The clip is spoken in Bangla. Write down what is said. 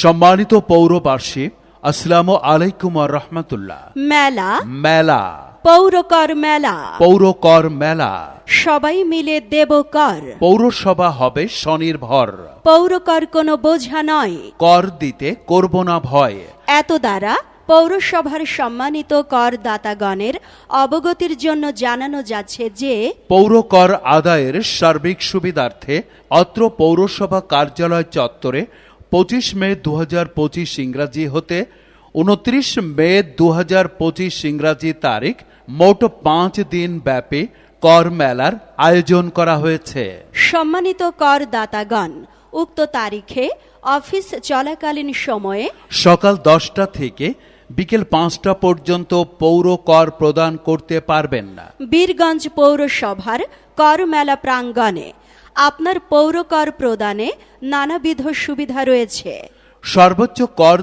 সম্মানিত পৌরবাসী আসসালামু আলাইকুম রহমতুল্লাহ। মেলা। মেলা। পৌরকর মেলা। পৌর কর মেলা। সবাই মিলে দেব কর পৌরসভা হবে স্বনির্ভর। পৌরকর কোনো বোঝা নয়। কর দিতে করব না ভয়। এত দ্বারা পৌরসভার সম্মানিত করদাতাগণের অবগতির জন্য জানানো যাচ্ছে যে পৌর কর আদায়ের সার্বিক সুবিধার্থে অত্র পৌরসভা কার্যালয় চত্বরে পঁচিশ মে দু হাজার পঁচিশ ইংরাজি হতে উনত্রিশ মে দু হাজার পঁচিশ ইংরাজি তারিখ মোট পাঁচ দিন ব্যাপী কর মেলার আয়োজন করা হয়েছে। সম্মানিত করদাতাগণ উক্ত তারিখে অফিস চলাকালীন সময়ে সকাল দশটা থেকে বিকেল পাঁচটা পর্যন্ত পৌর কর প্রদান করতে পারবেন না। বীরগঞ্জ পৌরসভার কর মেলা প্রাঙ্গণে আপনার পৌর কর প্রদানে নানাবিধ সুবিধা রয়েছে। সর্বোচ্চ কর